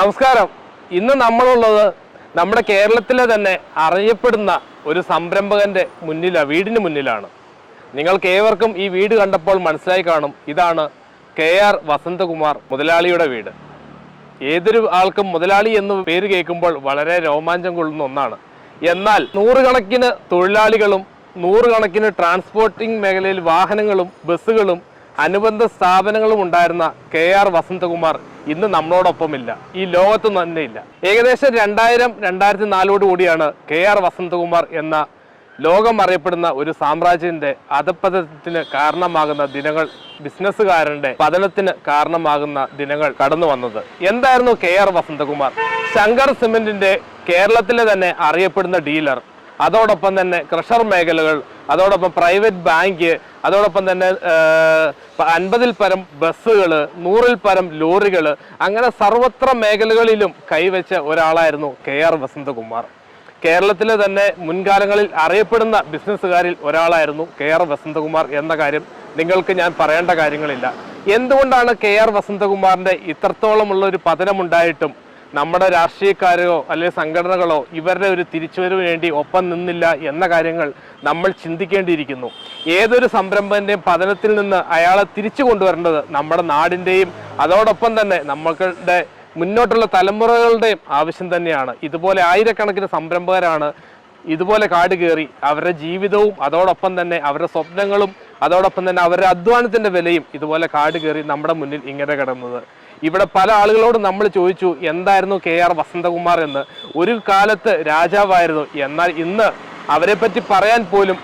നമസ്കാരം. ഇന്ന് നമ്മളുള്ളത് നമ്മുടെ കേരളത്തിലെ തന്നെ അറിയപ്പെടുന്ന ഒരു സംരംഭകന്റെ മുന്നിലാണ് വീടിന് മുന്നിലാണ്. നിങ്ങൾക്ക് ഏവർക്കും ഈ വീട് കണ്ടപ്പോൾ മനസ്സിലായി കാണും. ഇതാണ് കെ ആർ വസന്തകുമാർ മുതലാളിയുടെ വീട്. ഏതൊരു ആൾക്കും മുതലാളി എന്ന് പേര് കേൾക്കുമ്പോൾ വളരെ രോമാഞ്ചം കൊള്ളുന്ന ഒന്നാണ്. എന്നാൽ നൂറുകണക്കിന് തൊഴിലാളികളും നൂറുകണക്കിന് ട്രാൻസ്പോർട്ടിംഗ് മേഖലയിൽ വാഹനങ്ങളും ബസ്സുകളും അനുബന്ധ സ്ഥാപനങ്ങളും ഉണ്ടായിരുന്ന കെ ആർ വസന്തകുമാർ ഇന്ന് നമ്മളോടൊപ്പമില്ല. ഈ ലോകത്ത് തന്നെ ഇല്ല. ഏകദേശം രണ്ടായിരം രണ്ടായിരത്തി നാലോട് കൂടിയാണ് കെ ആർ വസന്തകുമാർ എന്ന ലോകം അറിയപ്പെടുന്ന ഒരു സാമ്രാജ്യത്തിന്റെ അധപ്പതനത്തിന് കാരണമാകുന്ന ദിനങ്ങൾ ബിസിനസ്സുകാരന്റെ പതനത്തിന് കാരണമാകുന്ന ദിനങ്ങൾ കടന്നു വന്നത്. എന്തായിരുന്നു കെ ആർ വസന്തകുമാർ? ശങ്കർ സിമെന്റിന്റെ കേരളത്തിലെ തന്നെ അറിയപ്പെടുന്ന ഡീലർ. അതോടൊപ്പം തന്നെ ക്രഷർ മേഖലകൾ അതോടൊപ്പം പ്രൈവറ്റ് ബാങ്ക് അതോടൊപ്പം തന്നെ അൻപതിൽ പരം ബസ്സുകൾ നൂറിൽ പരം ലോറികൾ അങ്ങനെ സർവത്ര മേഖലകളിലും കൈവച്ച ഒരാളായിരുന്നു കെ ആർ വസന്തകുമാർ. കേരളത്തിലെ തന്നെ മുൻകാലങ്ങളിൽ അറിയപ്പെടുന്ന ബിസിനസ്സുകാരിൽ ഒരാളായിരുന്നു കെ ആർ വസന്തകുമാർ എന്ന കാര്യം നിങ്ങൾക്ക് ഞാൻ പറയേണ്ട കാര്യങ്ങളില്ല. എന്തുകൊണ്ടാണ് കെ ആർ വസന്തകുമാറിന്റെ ഇത്രത്തോളമുള്ള ഒരു പതനമുണ്ടായിട്ടും നമ്മുടെ രാഷ്ട്രീയക്കാരോ അല്ലെങ്കിൽ സംഘടനകളോ ഇവരുടെ ഒരു തിരിച്ചുവരവിന് വേണ്ടി ഒപ്പം നിന്നില്ല എന്ന കാര്യങ്ങൾ നമ്മൾ ചിന്തിക്കേണ്ടിയിരിക്കുന്നു. ഏതൊരു സംരംഭത്തിന്റെയും പതനത്തിൽ നിന്ന് അയാളെ തിരിച്ചു കൊണ്ടുവരേണ്ടത് നമ്മുടെ നാടിന്റെയും അതോടൊപ്പം തന്നെ നമ്മളുടെ മുന്നോട്ടുള്ള തലമുറകളുടെയും ആവശ്യം തന്നെയാണ്. ഇതുപോലെ ആയിരക്കണക്കിന് സംരംഭകരാണ് ഇതുപോലെ കാട് കയറി അവരുടെ ജീവിതവും അതോടൊപ്പം തന്നെ അവരുടെ സ്വപ്നങ്ങളും അതോടൊപ്പം തന്നെ അവരുടെ അധ്വാനത്തിന്റെ വിലയും ഇതുപോലെ കാട് കയറി നമ്മുടെ മുന്നിൽ ഇങ്ങനെ കിടന്നത്. ഇവിടെ പല ആളുകളോടും നമ്മൾ ചോദിച്ചു എന്തായിരുന്നു കെ ആർ വസന്തകുമാർ എന്ന്? ഒരു കാലത്ത് രാജാവായിരുന്നു. എന്നാൽ ഇന്ന് അവരെ പറ്റി പറയാൻ പോലും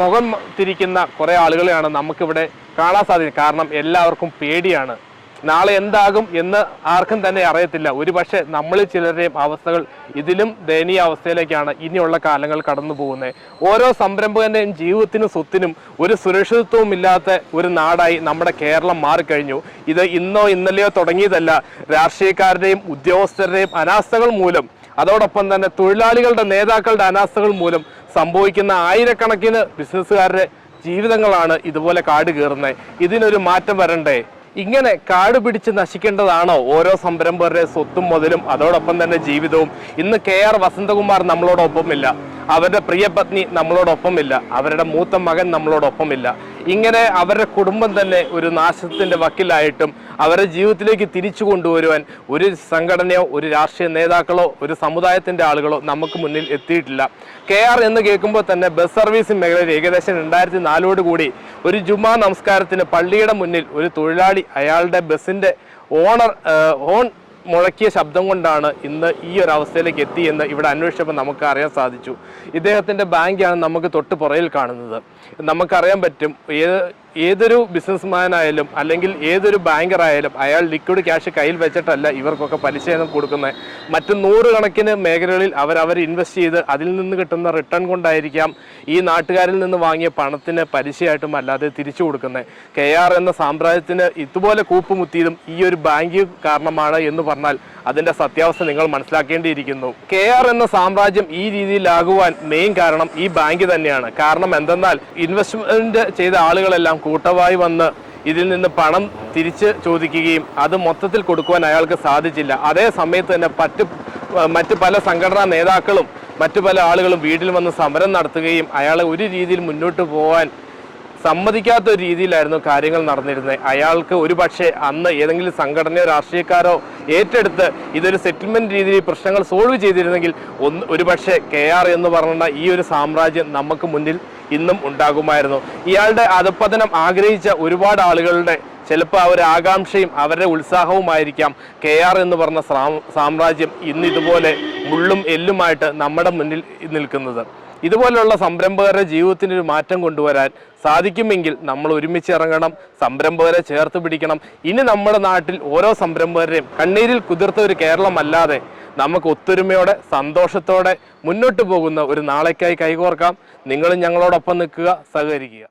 മുഖം തിരിക്കുന്ന കുറെ ആളുകളെയാണ് നമുക്കിവിടെ കാണാൻ സാധിക്കുന്നത്. കാരണം എല്ലാവർക്കും പേടിയാണ്. നാളെ എന്താകും എന്ന് ആർക്കും തന്നെ അറിയത്തില്ല. ഒരു പക്ഷേ നമ്മളിൽ ചിലരുടെയും അവസ്ഥകൾ ഇതിലും ദയനീയ അവസ്ഥയിലേക്കാണ് ഇനിയുള്ള കാലങ്ങൾ കടന്നു പോകുന്നത്. ഓരോ സംരംഭകന്റെയും ജീവിതത്തിനും സ്വത്തിനും ഒരു സുരക്ഷിതത്വവും ഇല്ലാത്ത ഒരു നാടായി നമ്മുടെ കേരളം മാറിക്കഴിഞ്ഞു. ഇത് ഇന്നോ ഇന്നലെയോ തുടങ്ങിയതല്ല. രാഷ്ട്രീയക്കാരുടെയും ഉദ്യോഗസ്ഥരുടെയും അനാസ്ഥകൾ മൂലം അതോടൊപ്പം തന്നെ തൊഴിലാളികളുടെ നേതാക്കളുടെ അനാസ്ഥകൾ മൂലം സംഭവിക്കുന്ന ആയിരക്കണക്കിന് ബിസിനസ്സുകാരുടെ ജീവിതങ്ങളാണ് ഇതുപോലെ കാട് കയറുന്നത് ഇതിനൊരു മാറ്റം വരണ്ടേ? ഇങ്ങനെ കാട് പിടിച്ച് നശിക്കേണ്ടതാണോ? ഓരോ സംരംഭകരുടെ സ്വത്തും മുതലും അതോടൊപ്പം തന്നെ ജീവിതവും. ഇന്ന് കെ ആർ വസന്തകുമാർ നമ്മളോടൊപ്പമില്ല. അവരുടെ പ്രിയപത്നി നമ്മളോടൊപ്പമില്ല. അവരുടെ മൂത്ത മകൻ നമ്മളോടൊപ്പമില്ല. ഇങ്ങനെ അവരുടെ കുടുംബം തന്നെ ഒരു നാശത്തിന്റെ വക്കിലായിട്ടും അവരുടെ ജീവിതത്തിലേക്ക് തിരിച്ചു കൊണ്ടുവരുവാൻ ഒരു സംഘടനയോ ഒരു രാഷ്ട്രീയ നേതാക്കളോ ഒരു സമുദായത്തിന്റെ ആളുകളോ നമുക്ക് മുന്നിൽ എത്തിയിട്ടില്ല. കെ ആർ എന്ന് കേൾക്കുമ്പോൾ തന്നെ ബസ് സർവീസ് മേഖലയിൽ ഏകദേശം രണ്ടായിരത്തി നാലോട് കൂടി ഒരു ജുമാ നമസ്കാരത്തിന് പള്ളിയുടെ മുന്നിൽ ഒരു തൊഴിലാളി അയാളുടെ ബസ്സിന്റെ ഓണർ ഓൺ മുഴക്കിയ ശബ്ദം കൊണ്ടാണ് ഇന്ന് ഈ ഒരു അവസ്ഥയിലേക്ക് എത്തി എന്ന് ഇവിടെ അന്വേഷിച്ചപ്പോൾ നമുക്ക് അറിയാൻ സാധിച്ചു. ഇദ്ദേഹത്തിന്റെ ബാങ്കാണ് നമുക്ക് തൊട്ട് പുറയിൽ കാണുന്നത്. നമുക്കറിയാൻ പറ്റും ഏത് ഏതൊരു ബിസിനസ്മാൻ ആയാലും അല്ലെങ്കിൽ ഏതൊരു ബാങ്കർ ആയാലും അയാൾ ലിക്വിഡ് ക്യാഷ് കയ്യിൽ വെച്ചിട്ടല്ല ഇവർക്കൊക്കെ പലിശയൊന്നും കൊടുക്കുന്നത്. മറ്റ് നൂറുകണക്കിന് മേഖലകളിൽ അവർ അവർ ഇൻവെസ്റ്റ് ചെയ്ത് അതിൽ നിന്ന് കിട്ടുന്ന റിട്ടേൺ കൊണ്ടായിരിക്കാം ഈ നാട്ടുകാരിൽ നിന്ന് വാങ്ങിയ പണത്തിന് പലിശയായിട്ടും അല്ലാതെ തിരിച്ചു കൊടുക്കുന്നത്. കെ ആർ എന്ന സാമ്രാജ്യത്തിന് ഇതുപോലെ കൂപ്പുമുത്തിയതും ഈ ഒരു ബാങ്ക് കാരണമാണ് എന്ന് പറഞ്ഞാൽ അതിന്റെ സത്യാവസ്ഥ നിങ്ങൾ മനസ്സിലാക്കേണ്ടിയിരിക്കുന്നു. കെ ആർ എന്ന സാമ്രാജ്യം ഈ രീതിയിലാകുവാൻ മെയിൻ കാരണം ഈ ബാങ്ക് തന്നെയാണ്. കാരണം എന്തെന്നാൽ ഇൻവെസ്റ്റ്മെന്റ് ചെയ്ത ആളുകളെല്ലാം കൂട്ടമായി വന്ന് ഇതിൽ നിന്ന് പണം തിരിച്ച് ചോദിക്കുകയും അത് മൊത്തത്തിൽ കൊടുക്കുവാൻ അയാൾക്ക് സാധിച്ചില്ല. അതേ സമയത്ത് തന്നെ മറ്റ് മറ്റ് പല സംഘടനാ നേതാക്കളും മറ്റു പല ആളുകളും വീട്ടിൽ വന്ന് സമരം നടത്തുകയും അയാളെ ഒരു രീതിയിൽ മുന്നോട്ട് പോകാൻ സമ്മതിക്കാത്ത ഒരു രീതിയിലായിരുന്നു കാര്യങ്ങൾ നടന്നിരുന്നത്. അയാൾക്ക് ഒരു പക്ഷേ അന്ന് ഏതെങ്കിലും സംഘടനയോ രാഷ്ട്രീയക്കാരോ ഏറ്റെടുത്ത് ഇതൊരു സെറ്റിൽമെന്റ് രീതിയിൽ പ്രശ്നങ്ങൾ സോൾവ് ചെയ്തിരുന്നെങ്കിൽ ഒന്ന് ഒരു പക്ഷേ കെ ആർ എന്ന് പറഞ്ഞ ഈ ഒരു സാമ്രാജ്യം നമുക്ക് മുന്നിൽ ഇന്നും ഉണ്ടാകുമായിരുന്നു. ഇയാളുടെ അധപ്പതനം ആഗ്രഹിച്ച ഒരുപാട് ആളുകളുടെ ചിലപ്പോൾ അവരുടെ ആകാംക്ഷയും അവരുടെ ഉത്സാഹവുമായിരിക്കാം. കെ ആർ എന്ന് പറഞ്ഞ സാമ്രാജ്യം ഇന്ന് ഇതുപോലെ മുള്ളും എല്ലുമായിട്ട് നമ്മുടെ മുന്നിൽ നിൽക്കുന്നത്. ഇതുപോലുള്ള സംരംഭകരുടെ ജീവിതത്തിന് ഒരു മാറ്റം കൊണ്ടുവരാൻ സാധിക്കുമെങ്കിൽ നമ്മൾ ഒരുമിച്ച് ഇറങ്ങണം സംരംഭകരെ ചേർത്ത് പിടിക്കണം. ഇനി നമ്മുടെ നാട്ടിൽ ഓരോ സംരംഭകരെയും കണ്ണീരിൽ കുതിർത്ത ഒരു കേരളമല്ലാതെ നമുക്ക് ഒത്തൊരുമയോടെ സന്തോഷത്തോടെ മുന്നോട്ട് പോകുന്ന ഒരു നാളേക്കായി കൈകോർക്കാം. നിങ്ങളും ഞങ്ങളോടൊപ്പം നിൽക്കുക സഹകരിക്കുക.